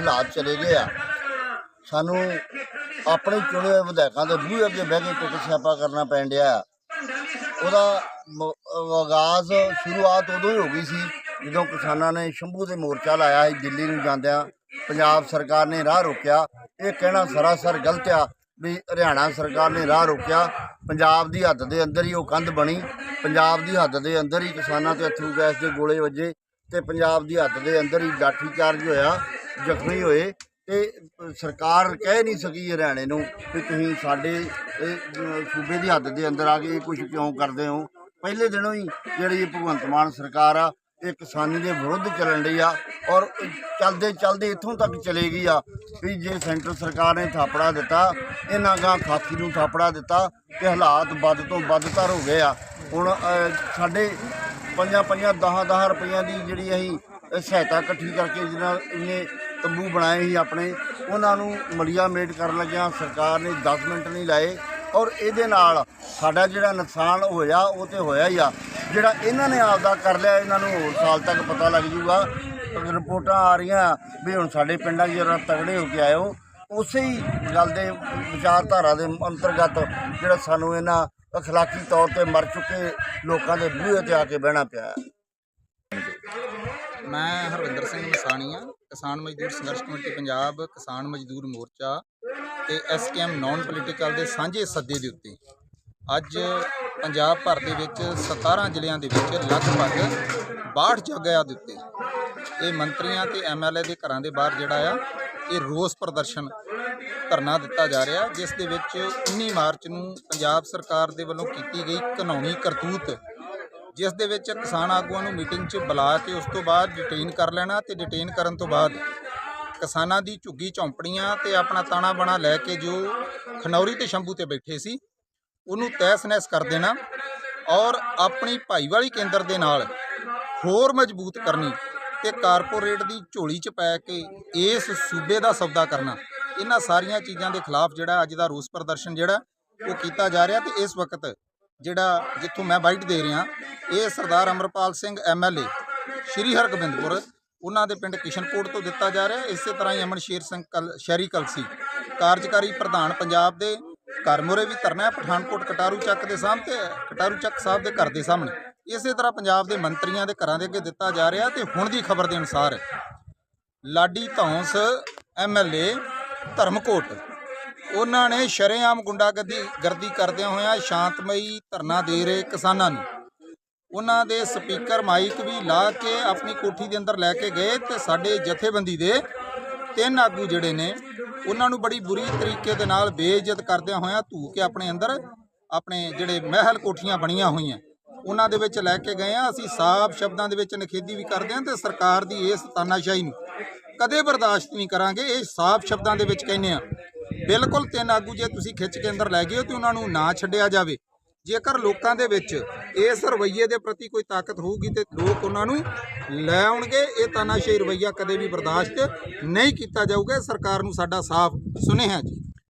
ਹਾਲਾਤ ਚਲੇ ਗਏ ਆ। ਸਾਨੂੰ ਆਪਣੇ ਚੁਣੇ ਹੋਏ ਵਿਧਾਇਕਾਂ ਦੇ ਬੂਹੇ ਅੱਗੇ ਬਹਿ ਕੇ ਕੁੱਟ ਸਿਆਪਾ ਕਰਨਾ ਪੈਣ ਡਿਆ ਉਹਦਾ ਆਗਾਜ਼ ਸ਼ੁਰੂਆਤ ਉਦੋਂ ਹੀ ਹੋ ਗਈ ਸੀ, ਜਦੋਂ ਕਿਸਾਨਾਂ ਨੇ ਸ਼ੰਭੂ ਤੇ ਮੋਰਚਾ ਲਾਇਆ ਸੀ, ਦਿੱਲੀ ਨੂੰ ਜਾਂਦਿਆਂ ਪੰਜਾਬ ਸਰਕਾਰ ਨੇ ਰਾਹ ਰੋਕਿਆ। ਇਹ ਕਹਿਣਾ ਸਰਾਸਰ ਗਲਤ ਆ ਵੀ ਹਰਿਆਣਾ ਸਰਕਾਰ ਨੇ ਰਾਹ ਰੋਕਿਆ। ਪੰਜਾਬ ਦੀ ਹੱਦ ਦੇ ਅੰਦਰ ਹੀ ਉਹ ਕੰਧ ਬਣੀ। ਪੰਜਾਬ ਦੀ ਹੱਦ ਦੇ ਅੰਦਰ ਹੀ ਕਿਸਾਨਾਂ ਤੇ ਅਥਰੂ ਗੈਸ ਦੇ ਗੋਲੇ ਵੱਜੇ ਤੇ ਪੰਜਾਬ ਦੀ ਹੱਦ ਦੇ ਅੰਦਰ ਹੀ ਲਾਠੀ ਚਾਰਜ ਹੋਇਆ। ਜ਼ਖਮੀ ਹੋਏ ਤੇ ਸਰਕਾਰ ਕਹਿ ਨਹੀਂ ਸਕੀ ਹਰਿਆਣੇ ਨੂੰ ਕਿ ਤੁਸੀਂ ਸਾਡੇ ਸੂਬੇ ਦੀ ਹੱਦ ਦੇ ਅੰਦਰ ਆ ਕੇ ਇਹ ਕੁਝ ਕਿਉਂ ਕਰਦੇ ਹੋ। ਪਹਿਲੇ ਦਿਨੋਂ ਹੀ ਜਿਹੜੀ ਭਗਵੰਤ ਮਾਨ ਸਰਕਾਰ ਆ, ਇਹ ਕਿਸਾਨੀ ਦੇ ਵਿਰੁੱਧ ਚੱਲਣ ਰਹੀ ਆ ਔਰ ਚੱਲਦੇ ਚੱਲਦੇ ਇੱਥੋਂ ਤੱਕ ਚਲੇ ਗਈ ਆ ਵੀ ਜੇ ਸੈਂਟਰ ਸਰਕਾਰ ਨੇ ਥਾਪੜਾ ਦਿੱਤਾ, ਇਹਨਾਂ ਗਾਂ ਖਾਕੀ ਨੂੰ ਥਾਪੜਾ ਦਿੱਤਾ ਤੇ ਹਾਲਾਤ ਵੱਧ ਤੋਂ ਵੱਧਤਰ ਹੋ ਗਏ ਆ। ਹੁਣ ਸਾਡੇ ਪੰਜਾਂ ਪੰਜਾਂ 10 10 ਰੁਪਈਆਂ ਦੀ ਜਿਹੜੀ ਅਸੀਂ ਸਹਾਇਤਾ ਇਕੱਠੀ ਕਰਕੇ ਜਿਹਨਾਂ ਇਹਨੇ ਤੰਬੂ ਬਣਾਏ ਸੀ ਆਪਣੇ, ਉਹਨਾਂ ਨੂੰ ਮਲੀਆ ਮੇਟ ਕਰਨ ਲੱਗਿਆ, ਸਰਕਾਰ ਨੇ 10 ਮਿੰਟ ਨਹੀਂ ਲਾਏ ਔਰ ਇਹਦੇ ਨਾਲ ਸਾਡਾ ਜਿਹੜਾ ਨੁਕਸਾਨ ਹੋਇਆ, ਉਹ ਤੇ ਹੋਇਆ ਹੀ ਆ। ਜਿਹੜਾ ਇਹਨਾਂ ਨੇ ਆਪਦਾ ਕਰ ਲਿਆ, ਇਹਨਾਂ ਨੂੰ ਹੋਰ ਸਾਲ ਤੱਕ ਪਤਾ ਲੱਗ ਜੂਗਾ। ਰਿਪੋਰਟਾਂ ਆ ਰਹੀਆਂ ਵੀ ਹੁਣ ਸਾਡੇ ਪਿੰਡਾਂ 'ਚ ਜਰਾ ਤਗੜੇ ਹੋ ਕੇ ਆਇਓ। ਉਸੇ ਹੀ ਗੱਲ ਦੇ ਵਿਚਾਰਧਾਰਾ ਦੇ ਅੰਤਰਗਤ ਜਿਹੜਾ ਸਾਨੂੰ ਇਹਨਾਂ ਅਖਲਾਕੀ ਤੌਰ ਤੇ ਮਰ ਚੁੱਕੇ ਲੋਕਾਂ ਦੇ ਬੂਹੇ ਤੇ ਆ ਕੇ ਬਹਿਣਾ ਪਿਆ। ਮੈਂ ਹਰਵਿੰਦਰ ਸਿੰਘ ਮਸਾਣੀ ਆ ਕਿਸਾਨ ਮਜ਼ਦੂਰ ਸੰਘਰਸ਼ ਕਮੇਟੀ ਪੰਜਾਬ, ਕਿਸਾਨ ਮਜ਼ਦੂਰ ਮੋਰਚਾ ਤੇ ਐਸਕੇਐਮ ਨਾਨ ਪੋਲੀਟੀਕਲ ਦੇ ਸਾਂਝੇ ਸੱਦੇ ਦੇ ਉੱਤੇ। ਅੱਜ ਪੰਜਾਬ ਭਰ ਦੇ ਵਿੱਚ 17 ਜ਼ਿਲ੍ਹਿਆਂ ਦੇ ਵਿੱਚ ਲਗਭਗ 62 ਜਗ੍ਹਾ ਦੇ ਉੱਤੇ ਇਹ ਮੰਤਰੀਆਂ ਤੇ ਐਮਐਲਏ ਦੇ ਘਰਾਂ ਦੇ ਬਾਹਰ ਜਿਹੜਾ ਆ, ਇਹ ਰੋਸ ਪ੍ਰਦਰਸ਼ਨ ਧਰਨਾ ਦਿੱਤਾ ਜਾ ਰਿਹਾ, ਜਿਸ ਦੇ ਵਿੱਚ 19 ਮਾਰਚ ਨੂੰ ਪੰਜਾਬ ਸਰਕਾਰ ਦੇ ਵੱਲੋਂ ਕੀਤੀ ਗਈ ਕਾਨੂੰਨੀ ਕਰਤੂਤ ਜਿਸ ਦੇ ਵਿੱਚ ਕਿਸਾਨ ਆਗੂਆਂ ਨੂੰ ਮੀਟਿੰਗ 'ਚ ਬੁਲਾ ਕੇ ਉਸ ਤੋਂ ਬਾਅਦ ਡਿਟੇਨ ਕਰ ਲੈਣਾ ਤੇ ਡਿਟੇਨ ਕਰਨ ਤੋਂ ਬਾਅਦ ਕਿਸਾਨਾਂ ਦੀ ਝੁੱਗੀ ਝੌਂਪੜੀਆਂ ਤੇ ਆਪਣਾ ਤਾਣਾ ਬਣਾ ਲੈ ਕੇ ਜੋ ਖਨੌਰੀ ਤੇ ਸ਼ੰਭੂ ਤੇ ਬੈਠੇ ਸੀ, ਉਹਨੂੰ ਤਹਿਸ-ਨਹਿਸ ਕਰ ਦੇਣਾ ਔਰ ਆਪਣੀ ਭਾਈਵਾਲੀ ਕੇਂਦਰ ਦੇ ਨਾਲ ਹੋਰ ਮਜ਼ਬੂਤ ਕਰਨੀ ਤੇ ਕਾਰਪੋਰੇਟ ਦੀ ਝੋਲੀ 'ਚ ਪੈ ਕੇ ਇਸ ਸੂਬੇ ਦਾ ਸੌਦਾ ਕਰਨਾ। ਇਹਨਾਂ ਸਾਰੀਆਂ ਚੀਜ਼ਾਂ ਦੇ ਖਿਲਾਫ ਜਿਹੜਾ ਅੱਜ ਦਾ ਰੋਸ ਪ੍ਰਦਰਸ਼ਨ ਜਿਹੜਾ, ਉਹ ਕੀਤਾ ਜਾ ਰਿਹਾ ਤੇ ਇਸ ਵਕਤ ਜਿਹੜਾ ਜਿੱਥੋਂ ਮੈਂ ਬਾਈਟ ਦੇ ਰਿਹਾ, ਇਹ ਸਰਦਾਰ ਅਮਰਪਾਲ ਸਿੰਘ ਐਮਐਲਏ ਸ਼੍ਰੀ ਹਰਗੋਬਿੰਦਪੁਰ। ਉਹਨਾਂ ਦੇ ਪਿੰਡ ਕਿਸ਼ਨਕੋਟ ਤੋਂ ਦਿੱਤਾ ਜਾ ਰਿਹਾ, ਇਸੇ ਤਰ੍ਹਾਂ ਹੀ ਅਮਨ ਸ਼ੇਰ ਸਿੰਘ ਕਲ, ਸ਼ਹਿਰੀ ਕਲਸੀ। ਕਾਰਜਕਾਰੀ ਪ੍ਰਧਾਨ ਪੰਜਾਬ ਦੇ, ਘਰ ਮੁਰੇ ਵੀ ਧਰਨਾ ਹੈ, ਪਠਾਨਕੋਟ ਕਟਾਰੂ ਚੱਕ ਦੇ ਸਾਹਮਣੇ ਕਟਾਰੂ ਚੱਕ ਸਾਹਿਬ ਦੇ ਘਰ ਦੇ ਸਾਹਮਣੇ। ਇਸੇ ਤਰ੍ਹਾਂ ਪੰਜਾਬ ਦੇ ਮੰਤਰੀਆਂ ਦੇ ਘਰਾਂ ਦੇ ਅੱਗੇ ਦਿੱਤਾ ਜਾ ਰਿਹਾ ਤੇ ਹੁਣ ਦੀ ਖਬਰ ਦੇ ਅਨੁਸਾਰ ਲਾਡੀ ਧੌਂਸ ਐਮਐਲਏ ਧਰਮਕੋਟ। ਉਹਨਾਂ ਨੇ ਸ਼ਰੇਆਮ ਗੁੰਡਾਗਰਦੀ ਗਰਦੀ ਕਰਦਿਆਂ ਹੋਇਆਂ ਸ਼ਾਂਤਮਈ ਧਰਨਾ ਦੇ ਰਹੇ ਕਿਸਾਨਾਂ ਨੂੰ। ਉਹਨਾਂ ਦੇ ਸਪੀਕਰ ਮਾਈਕ ਵੀ ਲਾ ਕੇ ਆਪਣੀ ਕੋਠੀ ਦੇ ਅੰਦਰ ਲੈ ਕੇ ਗਏ ਤੇ ਸਾਡੇ ਜਥੇਬੰਦੀ ਦੇ ਤਿੰਨ ਆਗੂ ਜਿਹੜੇ ਨੇ, ਉਹਨਾਂ ਨੂੰ ਬੜੀ ਬੁਰੀ ਤਰੀਕੇ ਦੇ ਨਾਲ ਬੇਇੱਜ਼ਤ ਕਰਦਿਆਂ ਹੋਇਆਂ ਧੂ ਕੇ ਆਪਣੇ ਅੰਦਰ ਆਪਣੇ ਜਿਹੜੇ ਮਹਿਲ ਕੋਠੀਆਂ ਬਣੀਆਂ ਹੋਈਆਂ, ਉਹਨਾਂ ਦੇ ਵਿੱਚ ਲੈ ਕੇ ਗਏ ਆ। ਅਸੀਂ ਸਾਫ਼ ਸ਼ਬਦਾਂ ਦੇ ਵਿੱਚ ਨਖੇਦੀ ਵੀ ਕਰਦੇ ਹਾਂ ਤੇ ਸਰਕਾਰ ਦੀ ਇਸ ਤਾਨਾਸ਼ਾਹੀ ਨੂੰ ਕਦੇ ਬਰਦਾਸ਼ਤ ਨਹੀਂ ਕਰਾਂਗੇ। ਇਹ ਸਾਫ਼ ਸ਼ਬਦਾਂ ਦੇ ਵਿੱਚ ਕਹਿੰਦੇ ਆ ਬਿਲਕੁਲ ਤਿੰਨ ਆਗੂ ਜੇ ਤੁਸੀਂ ਖਿੱਚ ਕੇ ਅੰਦਰ ਲੈ ਗਏ ਹੋ ਤੇ ਉਹਨਾਂ ਨੂੰ ਨਾ ਛੱਡਿਆ ਜਾਵੇ। ਜੇਕਰ ਲੋਕਾਂ ਦੇ ਵਿੱਚ ਇਸ ਰਵੱਈਏ ਦੇ ਪ੍ਰਤੀ ਕੋਈ ਤਾਕਤ ਹੋਊਗੀ ਤੇ ਲੋਕ ਉਹਨਾਂ ਨੂੰ ਲੈ ਆਉਣਗੇ, ਇਹ ਤਾਨਾਸ਼ਾਹੀ ਰਵੱਈਆ ਕਦੇ ਵੀ ਬਰਦਾਸ਼ਤ ਨਹੀਂ ਕੀਤਾ ਜਾਊਗਾ। ਸਰਕਾਰ ਨੂੰ ਸਾਡਾ ਸਾਫ਼ ਸੁਨੇਹਾ ਜੀ।